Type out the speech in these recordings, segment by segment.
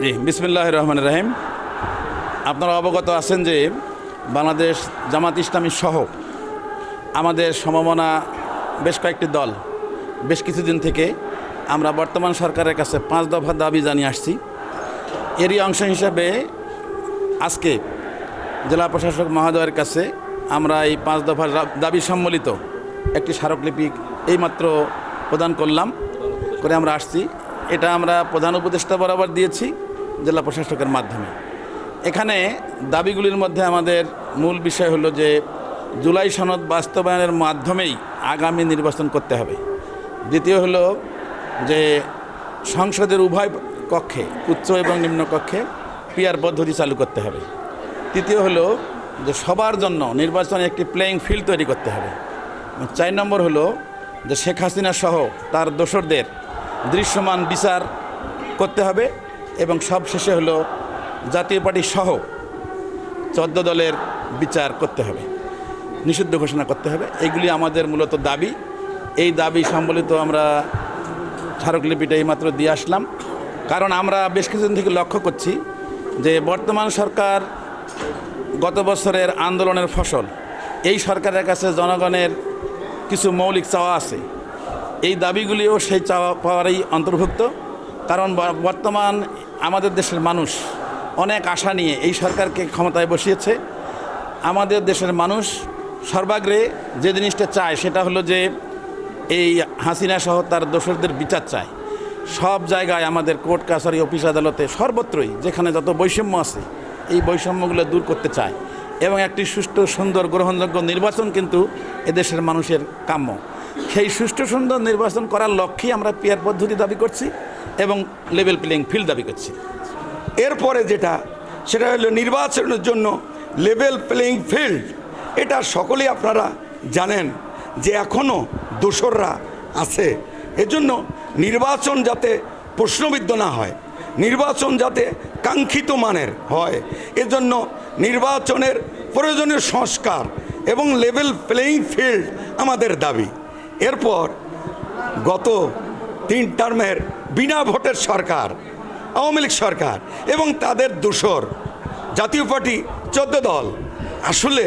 জি বিসমিল্লাহ রহমান রাহিম। আপনারা অবগত আছেন যে বাংলাদেশ জামাত ইসলামী সহ আমাদের সমমনা বেশ কয়েকটি দল বেশ কিছুদিন থেকে আমরা বর্তমান সরকারের কাছে পাঁচ দফা দাবি জানিয়ে আসছি। এরই অংশ হিসাবে আজকে জেলা প্রশাসক মহোদয়ের কাছে আমরা এই পাঁচ দফার দাবি সম্বলিত একটি স্মারকলিপি এইমাত্র প্রদান করলাম, করে আমরা আসছি। এটা আমরা প্রধান উপদেষ্টা বরাবর দিয়েছি জেলা প্রশাসকের মাধ্যমে। এখানে দাবিগুলির মধ্যে আমাদের মূল বিষয় হলো যে জুলাই সনদ বাস্তবায়নের মাধ্যমেই আগামী নির্বাচন করতে হবে। দ্বিতীয় হলো যে সংসদের উভয় কক্ষে উচ্চ এবং নিম্ন কক্ষে পিয়ার পদ্ধতি চালু করতে হবে। তৃতীয় হলো যে সবার জন্য নির্বাচনে একটি প্লেয়িং ফিল্ড তৈরি করতে হবে। চার নম্বর হলো যে শেখ হাসিনা সহ তার দোসরদের দৃশ্যমান বিচার করতে হবে এবং সব শেষে হলো জাতীয় পার্টি সহ চোদ্দ দলের বিচার করতে হবে। নিষিদ্ধ ঘোষণা করতে হবে। এগুলি আমাদের মূলত দাবি। এই দাবি সম্বলিত আমরা স্মারকলিপিটা এইমাত্র দিয়ে আসলাম। কারণ আমরা বেশ কিছুদিন থেকে লক্ষ্য করছি যে বর্তমান সরকার গত বছরের আন্দোলনের ফসল, এই সরকারের কাছে জনগণের কিছু মৌলিক চাওয়া আছে। এই দাবিগুলিও সেই চাওয়া পাওয়ারই অন্তর্ভুক্ত। কারণ বর্তমান আমাদের দেশের মানুষ অনেক আশা নিয়ে এই সরকারকে ক্ষমতায় বসিয়েছে। আমাদের দেশের মানুষ সর্বাগ্রে যে জিনিসটা চায় সেটা হলো যে এই হাসিনা সহ তার দোসরদের বিচার চায়। সব জায়গায় আমাদের কোর্ট, কাছারি, অফিস আদালতে সর্বত্রই যেখানে যত বৈষম্য আছে এই বৈষম্যগুলো দূর করতে চায়। এবং একটি সুষ্ঠু, সুন্দর, গ্রহণযোগ্য নির্বাচন কিন্তু এদেশের মানুষের কাম্য। সেই সুষ্ঠু সুন্দর নির্বাচন করার লক্ষ্যেই আমরা পিয়ার পদ্ধতি দাবি করছি এবং লেভেল প্লেইং ফিল্ড দাবি করছি। এরপরে যেটা, সেটা হলো নির্বাচনের জন্য লেভেল প্লেইং ফিল্ড এটা সকলেই আপনারা জানেন যে এখনও দোসররা আছে। এজন্য নির্বাচন যাতে প্রশ্নবিদ্ধ না হয়, নির্বাচন যাতে কাঙ্ক্ষিত মানের হয়, এজন্য নির্বাচনের প্রয়োজনীয় সংস্কার এবং লেভেল প্লেইং ফিল্ড আমাদের দাবি। এরপর গত তিন টার্মের বিনা ভোটের সরকার, আওয়ামী লীগ সরকার এবং তাদের দোসর জাতীয় পার্টি চোদ্দ দল। আসলে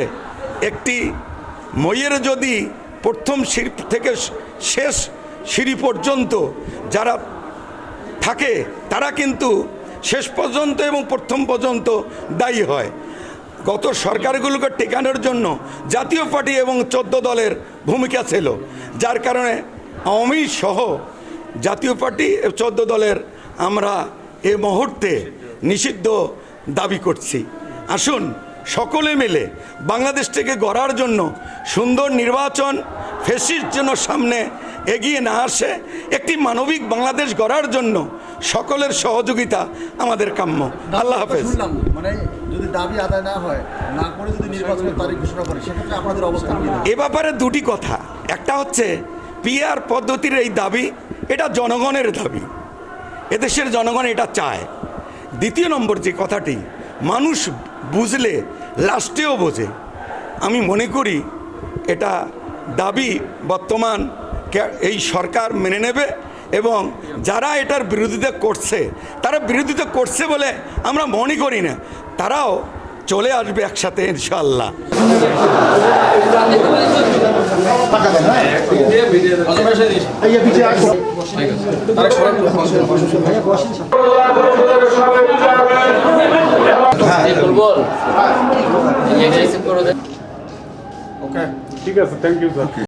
একটি মইয়ের যদি প্রথম সিঁড়ি থেকে শেষ সিঁড়ি পর্যন্ত যারা থাকে, তারা কিন্তু শেষ পর্যন্ত এবং প্রথম পর্যন্ত দায়ী হয়। গত সরকারগুলোকে টেকানোর জন্য জাতীয় পার্টি এবং চোদ্দ দলের ভূমিকা ছিল, যার কারণে আওয়ামী সহ জাতীয় পার্টি, চোদ্দ দলের আমরা এ মুহূর্তে নিষিদ্ধ দাবি করছি। আসুন, সকলে মিলে বাংলাদেশ থেকে গড়ার জন্য সুন্দর নির্বাচন ফেসির জন্য সামনে এগিয়ে না আসে একটি মানবিক বাংলাদেশ গড়ার জন্য সকলের সহযোগিতা আমাদের কাম্য। আল্লাহ হাফেজ। মানে যদি দাবি আদায় না হয় না করে যদি নির্বাচনের তারিখ ঘোষণা করে সেক্ষেত্রে আপনাদের অবস্থান এ ব্যাপারে দুটি কথা। একটা হচ্ছে পিআর পদ্ধতির এই দাবি এটা জনগণের দাবি। এদেশের জনগণ এটা চায়। দ্বিতীয় নম্বর যে কথাটি মানুষ বুঝলে লাস্টেও বোঝে। আমি মনে করি এটা দাবি বর্তমান এই সরকার মেনে নেবে এবং যারা এটার বিরোধিতা করছে তারা বিরোধিতা করছে বলে আমরা মনে করি না। তারাও চলে আসবে একসাথে ইনশাল্লাহ করে দেন ঠিক আছে থ্যাংক ইউ স্যার